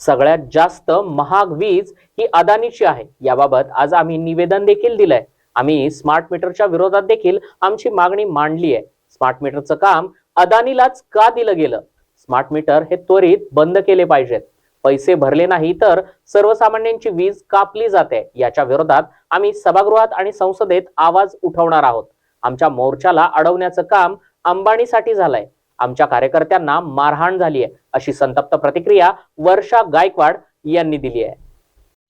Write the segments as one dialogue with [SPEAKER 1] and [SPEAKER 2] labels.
[SPEAKER 1] सगळ्यात जास्त महाग वीज ही अदानीची आहे. याबाबत आज आम्ही निवेदन देखील दिलंय. आम्ही स्मार्ट मीटरच्या विरोधात देखील आमची मागणी मांडली आहे स्मार्ट मीटरचं काम अदानीलाच का दिलं गेलं? स्मार्ट मीटर हे त्वरित बंद केले पाहिजेत. पैसे भरले नाही तर सर्वसामान्यांची वीज कापली जाते. याच्या विरोधात आम्ही सभागृहात आणि संसदेत आवाज उठवणार आहोत. आमच्या मोर्चाला अडवण्याचं काम अंबानीसाठी झालंय. आमच्या कार्यकर्त्यांना मारहाण झाली आहे अशी संतप्त प्रतिक्रिया वर्षा गायकवाड यांनी दिली आहे.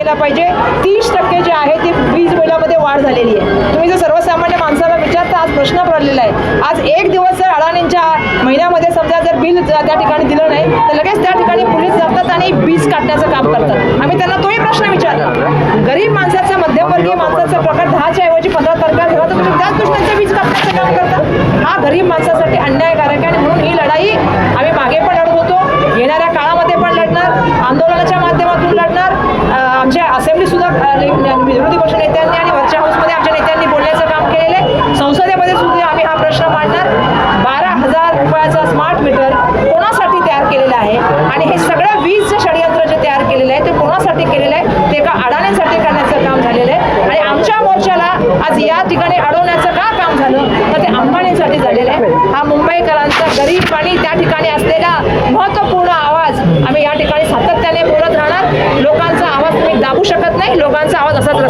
[SPEAKER 2] केला पाहिजे. तीस टक्के जे आहे ते वीज बिलामध्ये वाढ झालेली आहे. तुम्ही जर सर्वसामान्य माणसाला विचारता आज प्रश्न पडलेला आहे. आज एक दिवस जर अडाणींच्या महिन्यामध्ये समजा जर बिल त्या ठिकाणी दिलं नाही तर लगेच त्या ठिकाणी पोलीस जातात आणि वीज काढण्याचं काम करतात. आम्ही त्यांना तोही प्रश्न विचारला गरीब माणसाचा मध्यमवर्गीय माणसाचा प्रकार दहाच्या ऐवजी पंधरा तारखेला झाला तर तुम्ही त्याच दृष्टीचं वीज काढण्याचं काम करता हा गरीब माणसाचा आंदोलनाच्या माध्यमातून लढणार. आमच्या असेंब्ली सुद्धा विरोधी पक्ष नेत्यांनी आणि वरच्या हाऊसमध्ये आमच्या नेत्यांनी बोलण्याचं काम केलेलं आहे. संसदेमध्ये सुद्धा आम्ही हा प्रश्न मांडणार. बारा हजार रुपयाचा स्मार्ट मीटर कोणासाठी तयार केलेला आहे? आणि हे सगळं वीजचं षडयंत्र जे तयार केलेलं आहे ते कोणासाठी केलेलं आहे? ते एका अडाण्यांसाठी करण्याचं काम झालेलं आहे. आणि आमच्या मोर्चाला आज या ठिकाणी अडवण्याचं का काम झालं? तर ते अंबाणीसाठी झालेलं आहे. हा मुंबईकरांचा गरीब आणि Bansa 走下子